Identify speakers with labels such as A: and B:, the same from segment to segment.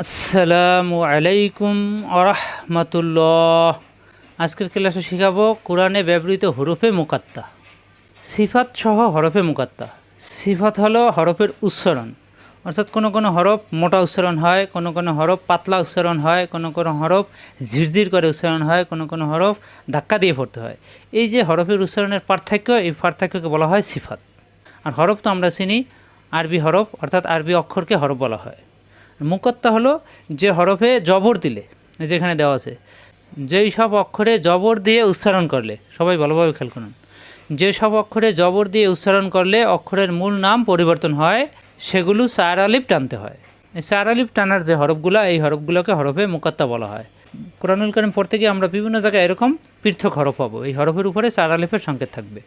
A: আসসালামু আলাইকুম আরহামতুল্লাহ। আজকের ক্লাসে শেখাবো কোরআনে ব্যবহৃত হরফে মুকাত্তা সিফাত সহ হরফে মুকাত্তা। সিফাত হলো হরফের উচ্চারণ, অর্থাৎ কোনো কোনো হরফ মোটা উচ্চারণ হয়, কোনো কোনো হরফ পাতলা উচ্চারণ হয়, কোনো কোনো হরফ ঝিরঝির করে উচ্চারণ হয়, কোনো কোনো হরফ ধাক্কা দিয়ে পড়তে হয়। এই যে হরফের উচ্চারণের পার্থক্য, এই পার্থক্যকে বলা হয় সিফাত। আর হরফ তো আমরা চিনি, আরবি হরফ, অর্থাৎ আরবি অক্ষরকে হরফ বলা হয়। মুকত্তা হলো যে হরফে জবর দিলে যেখানে দেওয়া আছে। যেই সব অক্ষরে জবর দিয়ে উচ্চারণ করলে, সবাই ভালোভাবে খেয়াল করুন। যে সব অক্ষরে জবর দিয়ে উচ্চারণ করলে অক্ষরের মূল নাম পরিবর্তন হয়, সেগুলো চার আলিফ টানতে হয়। এই চার আলিফ টানার যে হরফগুলো, এই হরফগুলোকে হরফে মুকাত্তা বলা হয়। কোরআনুল করিম পড়তে গিয়ে আমরা বিভিন্ন জায়গায় এরকম পৃথক হরফ পাবো। এই হরফের উপরে চার আলিফের সংকেত থাকবে।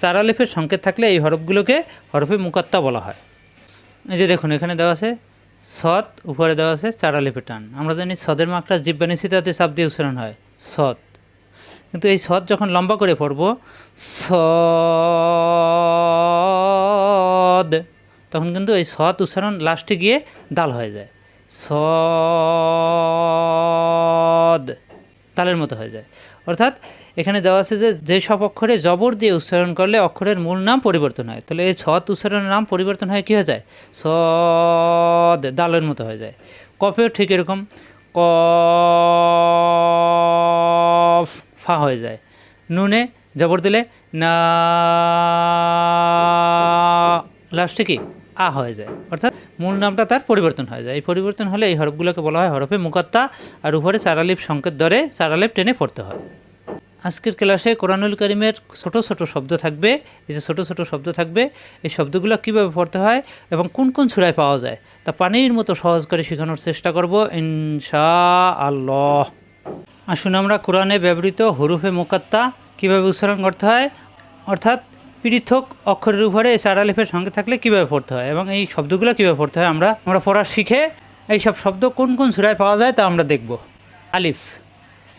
A: চার আলিফের সংকেত থাকলে এই হরফগুলোকে হরফে মুকাত্তা বলা হয়। এই যে দেখুন, এখানে দেওয়া আছে সৎ, উপরে দেওয়া আছে চার আলিফে টান। আমরা জানি সদের মাকড়া জিব্বানি সিতাতে চাপ দিয়ে উচ্চারণ হয়, সৎ। কিন্তু এই সৎ যখন লম্বা করে পড়ব, সদ, তখন কিন্তু এই সৎ উচ্চারণ লাস্টে গিয়ে ডাল হয়ে যায়। সদ, তালের মতো হয়ে যায়। অর্থাৎ এখানে দেওয়া আছে যে যে সব অক্ষরে জবর দিয়ে উচ্চারণ করলে অক্ষরের মূল নাম পরিবর্তন হয়। তাহলে এই ছত উচ্চারণের নাম পরিবর্তন হয় কী হয়ে যায়? সদ, দালের মতো হয়ে যায়। কফেও ঠিক এরকম। কফ, ফা হয়ে যায়। নুনে জবর দিলে না, লাস্টে কি? আ হয়ে যায়। অর্থাৎ মূল নামটা তার পরিবর্তন হয়ে যায়। এই পরিবর্তন হলে এই হরফগুলোকে বলা হয় হরফে মুকাত্তা, আর উপরে চারালিপ সংকেত ধরে চারালিপ টেনে পড়তে হয়। আজকের ক্লাসে কোরআনুল করিমের ছোট ছোট শব্দ থাকবে। এই যে ছোট ছোট শব্দ থাকবে, এই শব্দগুলো কীভাবে পড়তে হয় এবং কোন কোন ছুরায় পাওয়া যায়, তা পানির মতো সহজ করে শেখানোর চেষ্টা করব ইনশা আল্লাহ আসুন আমরা কোরআনে ব্যবহৃত হরুফে মোকাত্তা কীভাবে উচ্চারণ করতে হয়, অর্থাৎ পৃথক অক্ষরের উপরে এই চার আলিফের সঙ্গে থাকলে কীভাবে পড়তে হয় এবং এই শব্দগুলো কীভাবে পড়তে হয় আমরা আমরা পড়া শিখে এই সব শব্দ কোন কোন সুরায় পাওয়া যায় তা আমরা দেখব। আলিফ।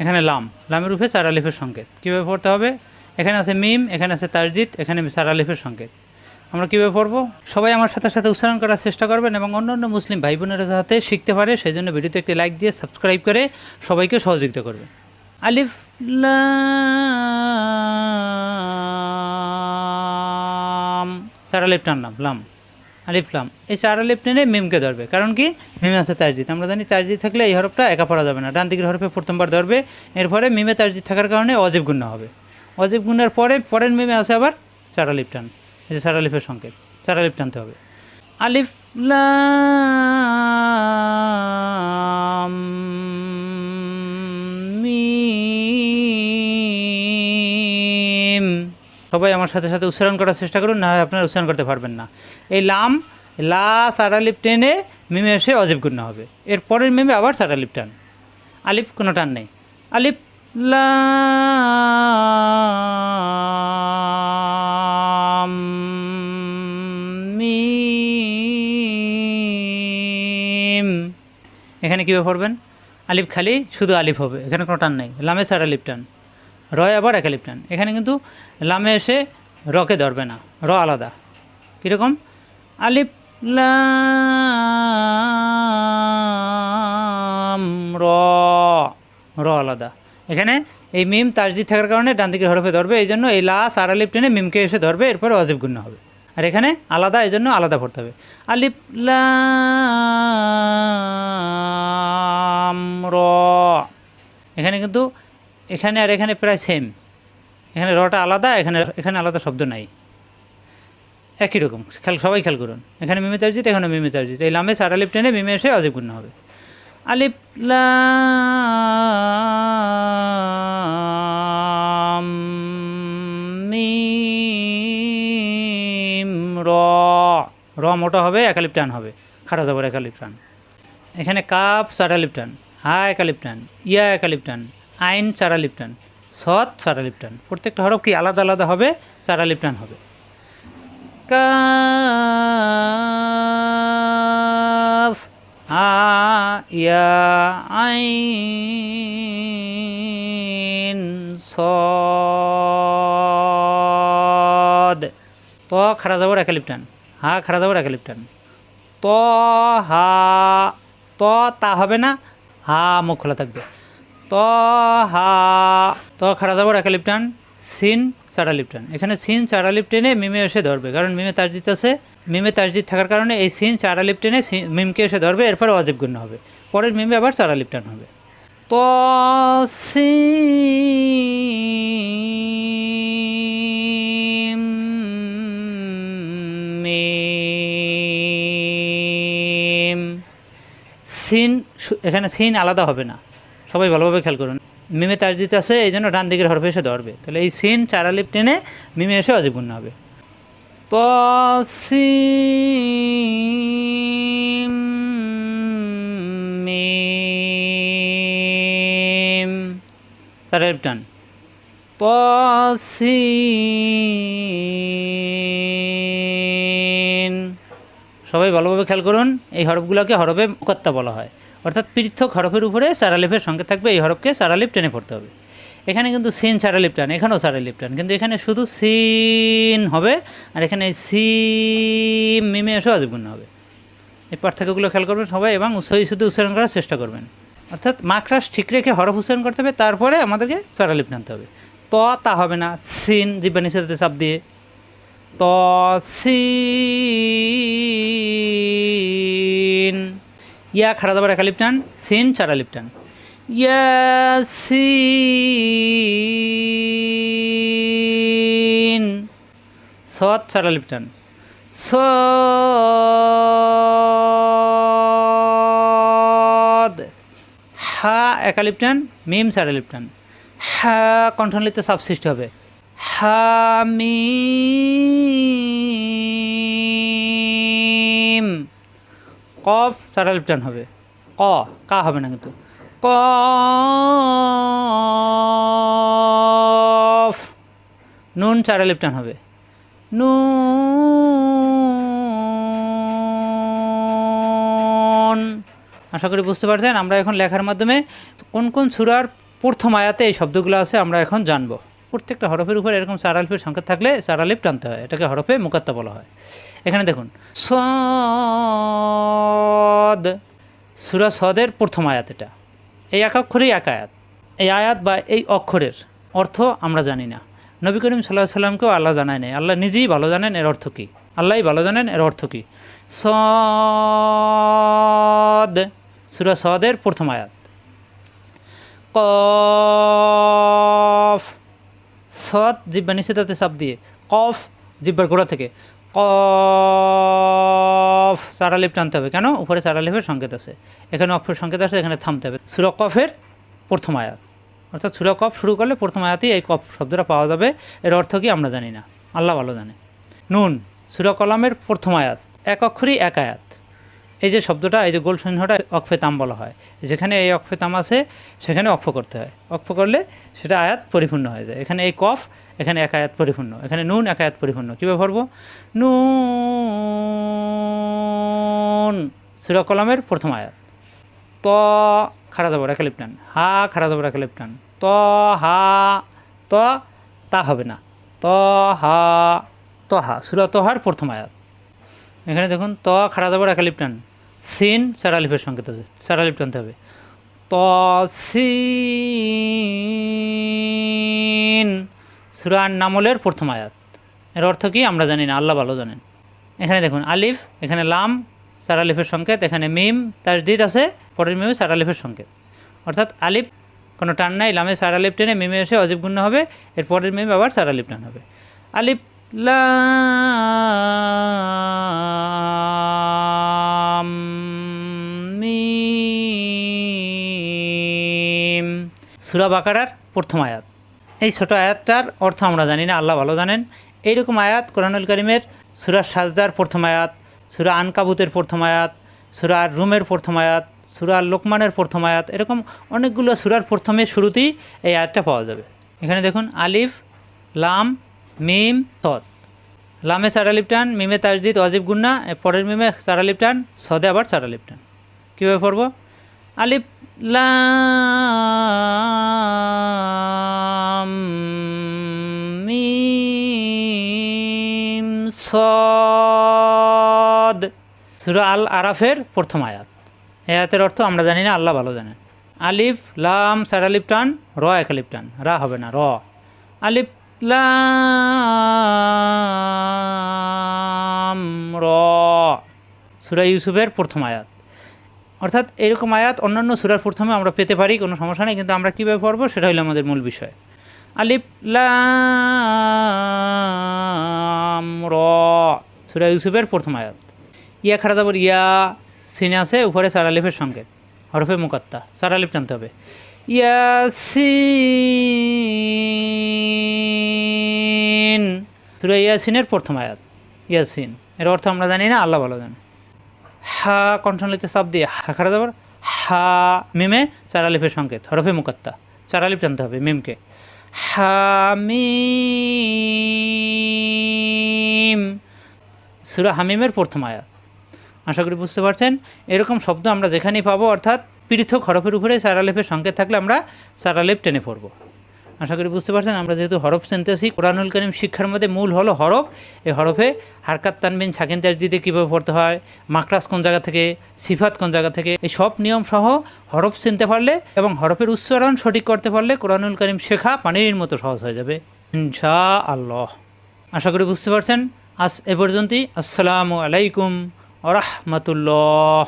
A: এখানে লাম। লামের উপরে চার আলিফের সংকেত। কীভাবে পড়তে হবে? এখানে আছে মিম, এখানে আছে তারজিত এখানে চার আলিফের সংকেত। আমরা কীভাবে পড়ব? সবাই আমার সাথে সাথে উচ্চারণ করার চেষ্টা করবেন এবং অন্য অন্য মুসলিম ভাই বোনেরা যাতে শিখতে পারে সেই জন্য ভিডিওতে একটি লাইক দিয়ে সাবস্ক্রাইব করে সবাইকে সহযোগিতা করবে আলিফ, লাম। চার আলিফ টানলাম লাম। আলিফ লাম এই চার আলিফ টেনে মিমকে ধরবে। কারণ কি? মিমে আছে তারজিদ আমরা জানি তারজিদ থাকলে এই হরফটা একা পড়া যাবে না। ডান দিকের হরফে প্রথমবার ধরবে। এরপরে মিমে তারজিদ থাকার কারণে অজীব গুণ্য হবে। অজীব গুণার পরে পরের মিমে আছে আবার চার আলিফ টান। এই যে চার আলিফের সংকেত। চার আলিফ টানতে হবে। আলিফ লাম সবাই আমার সাথে সাথে উচ্চারণ করার চেষ্টা করুন, না হয় আপনারা উচ্চারণ করতে পারবেন না। এই লাম, লা সারালিপ টেনে মিমে এসে অজীব গুণ্য হবে। এর পরের মিমে আবার সারালিপ টান। আলিফ কোনো টান নেই। আলিফ এখানে কীভাবে পড়বেন আলিফ খালি, শুধু আলিফ হবে। এখানে কোনো টান নেই। লামে সার আলিফ টান। রয় আবার আলিফ এখানে কিন্তু লামে এসে রকে ধরবে না, র আলাদা। কীরকম? লাম র র আলাদা। এখানে এই মিম তাজদি থাকার কারণে ডান দিকের হরফে ধরবে, এই জন্য এই লা আর আলিফ টেনে মিমকে এসে ধরবে, এরপরে অজীব গুণ্য হবে। আর এখানে আলাদা, এই জন্য আলাদা পড়তে হবে। র। এখানে কিন্তু এখানে আর এখানে প্রায় সেম এখানে রটা আলাদা, এখানে এখানে আলাদা শব্দ নাই। একই রকম। খেয়াল সবাই খেয়াল করুন। এখানে মিমে তারজিত এখানে মিমে তারজিত এই লামে সার আলিফ টেনে মিমে এসে অজীব গুণ্য হবে। আলিফ র। র মোটা হবে একালিপ টান হবে। খারা যাবার একালিপ টান। এখানে কাপ চারালিপ টান। হা একালিপ টান। ইয়া একালিপ টান। আইন চারালিপ টান সৎ চারালিপ টান প্রত্যেকটা হরফ কি আলাদা আলাদা হবে? চারালিপ টান হবে। কাফ ইয়া, আইন, সদ। ত খাড়া যাবর একালিপ টান হা খাড়া যাবর একালিপ টান ত, হা, ত, তা হবে না? হা, মুখ খোলা থাকবে। ত হা ত খাড়া একা লিপটান, সিন চারা লিপটান। এখানে সিন চারা লিপ টেনে মিমে এসে ধরবে, কারণ মিমে তারজিত আছে। মিমে তারজিত থাকার কারণে এই সিন চারা লিপ টেনে সি- মিমকে এসে ধরবে, এরপরে অজীব গুণ হবে। পরের মিমে আবার চারা লিপটান হবে। ত সিন এখানে সিন আলাদা হবে না। সবাই ভালোভাবে খেয়াল করুন। মিমে তারজিত আছে, এই জন্য ডান দিকের হরফে এসে ধরবে। তাহলে এই সিন চারালিপ টেনে মিমে এসে অজীবূর্ণ হবে। তো টান। তো সবাই ভালোভাবে খেয়াল করুন, এই হরফগুলোকে হরফে মুকাত্তা বলা হয়। অর্থাৎ পৃথক হরফের উপরে সারালিফের সঙ্গে থাকবে এই হরফকে সারালিপ টেনে পড়তে হবে। এখানে কিন্তু সিন সারালিপ টান, এখানেও সারালিপ টান, কিন্তু এখানে শুধু সিন হবে আর এখানে সি মিমে এসে অজীবূর্ণ হবে। এই পার্থক্যগুলো খেয়াল করবেন সবাই এবং সহি শুধু উচ্চারণ করার চেষ্টা করবেন। অর্থাৎ মাখরাস ঠিক রেখে হরফ উচ্চারণ করতে হবে, তারপরে আমাদেরকে সারালিপ টানতে হবে। ত তা হবে না, সিন জিব্বা নিচে চাপ দিয়ে। ত, সিন। ইয়া খাড়া দাবার একা লিপটান সিন চারা লিপটান। ইয়াসিন। সৎ চারা লিপটান। সদ হা একা লিপটান, মিম চারা লিপটান। হা কণ্ঠনলিতে চাপ সৃষ্টি হবে হামিম কফ চারা লিপটান হবে। ক, কা হবে না কিন্তু। কফ নুন চারা লিপটান হবে। নুন, আশা করি বুঝতে পারছেন। আমরা এখন লেখার মাধ্যমে কোন কোন সুরার প্রথম আয়াতে এই শব্দগুলো আছে, আমরা এখন জানব। প্রত্যেকটা হরফের উপর এরকম চারালিপের সংকেত থাকলে চারালিপ টানতে হয়। এটাকে হরফে মুকাত্তা বলা হয়। এখানে দেখুন, সদ, সুরা সদের প্রথম আয়াত এটা। এই এক অক্ষরেই এক আয়াত। এই আয়াত বা এই অক্ষরের অর্থ আমরা জানি না। নবী করিম সাল্লাহ সাল্লামকেও আল্লাহ জানায় নাই। আল্লাহ নিজেই ভালো জানেন, এর অর্থ কী? আল্লাহই ভালো জানেন, এর অর্থ কী? সদ, সুরা সদের প্রথম আয়াত। কফ সৎ জিব্বা নিচে তাতে চাপ দিয়ে, কফ জিব্বার গোড়া থেকে, কফ চারালিপ টানতে হবে। কেন? উপরে চারালিপের সংকেত আছে। এখানে অক্ষর সংকেত আছে, এখানে থামতে হবে। সুরা কফের প্রথম আয়াত। অর্থাৎ সুরা কফ শুরু করলে প্রথম আয়াতেই এই কফ শব্দটা পাওয়া যাবে। এর অর্থ কি আমরা জানি না। আল্লাহ ভালো জানে। নুন, সুরা কলামের প্রথম আয়াত। এক অক্ষরই এক আয়াত। এই যে শব্দটা, এই যে গোল চিহ্নটা অক্ষে তাম বলা হয়। যেখানে এই অক্ষে তাম আছে, সেখানে অক্ষ করতে হয়। অক্ষ করলে সেটা আয়াত পরিপূর্ণ হয়ে যায়। এখানে এই কফ, এখানে এক আয়াত পরিপূর্ণ। এখানে নুন এক আয়াত পরিপূর্ণ। কীভাবে ভরবো নুন, সুরা কলামের প্রথম আয়াত। ত খাড়া যাব রেখা লিপটান হা খাড়া যাব রেখা লিপটান ত, হা, ত, তা হবে না। ত, হা ত হা। সুরা তহার প্রথম আয়াত। এখানে দেখুন, ত, খাড়া যাব রেখা লিপটান সিন চারালিপের সংকেত আছে। চারালিপ টানতে হবে। ত, সিন সুরান নামলের প্রথম আয়াত। এর অর্থ কি? আমরা জানি না, আল্লাহ ভালো জানেন। এখানে দেখুন, আলিফ, এখানে লাম চারালিফের সংকেত, এখানে মিম তার দিদ আছে, পরের মিমে চারালিফের সংকেত। অর্থাৎ আলিফ, কোনো টান নাই, লামে চারালিপ টেনে মিমে এসে অজীব গুণ্য হবে, এর পরের মিমে আবার চারালিপ টান হবে। আলিফ লাম মিম সুরা বাকারার প্রথম আয়াত। এই ছোট আয়াতটার অর্থ আমরা জানি না, আল্লাহ ভালো জানেন। এইরকম আয়াত কোরআনুল করিমের সুরা সাজদার প্রথম আয়াত, সুরা আনকাবুতের প্রথম আয়াত, সুরা রুমের প্রথম আয়াত, সুরা লোকমানের প্রথম আয়াত, এরকম অনেকগুলো সুরার প্রথমে শুরুতেই এই আয়াতটা পাওয়া যাবে। এখানে দেখুন আলিফ, লাম মিম তৎ লামে চারালিপ টান মিমে তাজদিদ অজিব গুন্না পরের মিমে চারালিপ টান সদে আবার চারালিপ টান কীভাবে পড়ব? আলিফ লাম মিম সদ। সুরা আল আরাফের প্রথম আয়াত। এ আয়াতের অর্থ আমরা জানি না, আল্লাহ ভালো জানেন। আলিফ লাম সার আলিফ টান র এক আলিফ টান রা হবে না, র। আলিফ লাম, র। সুরা ইউসুফের প্রথম আয়াত। অর্থাৎ এরকম আয়াত অন্যান্য সুরার প্রথমে আমরা পেতে পারি, কোনো সমস্যা নেই, কিন্তু আমরা কীভাবে পড়ব সেটা হলো আমাদের মূল বিষয়। আলিফ, লাম, র। সুরা ইউসুফের প্রথম আয়াত। ইয়া খারা যাবর ইয়া সিনে আছে, উপরে সার আলিফের সংকেত হরফে মুকাত্তা। সার আলিফ টানতে হবে। ইয়াসিন সুরা ইয়াসিনের প্রথম আয়াত। ইয়াসিন, এর অর্থ আমরা জানি না, আল্লাহ ভালো জানে। হা কণ্ঠনলিতে চাপ দিয়ে হা খারা যাবার হা, মিমে চার আলিফের সংকেত, হরফে মুকাত্তা। চার আলিফ টানতে হবে, মিমকে। হামিম সুরা হামিমের প্রথম আয়াত। আশা করি বুঝতে পারছেন? এরকম শব্দ আমরা যেখানেই পাবো, অর্থাৎ পৃথক হরফের উপরে সারালেফের সংকেত থাকলে আমরা সারালেফ টেনে পড়ব। আশা করি বুঝতে পারছেন, আমরা যেহেতু হরফ চিনতেছি কোরআনুল করিম শিক্ষার মধ্যে মূল হলো হরফ। এই হরফে হারকাত, তানবিন তাজ দিতে কীভাবে পড়তে হয় মাকরাস কোন জায়গা থেকে, সিফাত কোন জায়গা থেকে, এই সব নিয়ম সহ হরফ চিনতে পারলে এবং হরফের উচ্চারণ সঠিক করতে পারলে কোরআনুল করিম শেখা পানির মতো সহজ হয়ে যাবে ইনশা আল্লাহ আশা করি বুঝতে পারছেন, আজ এ পর্যন্তই, আসসালামু আলাইকুম আ রহমতুল্লাহ।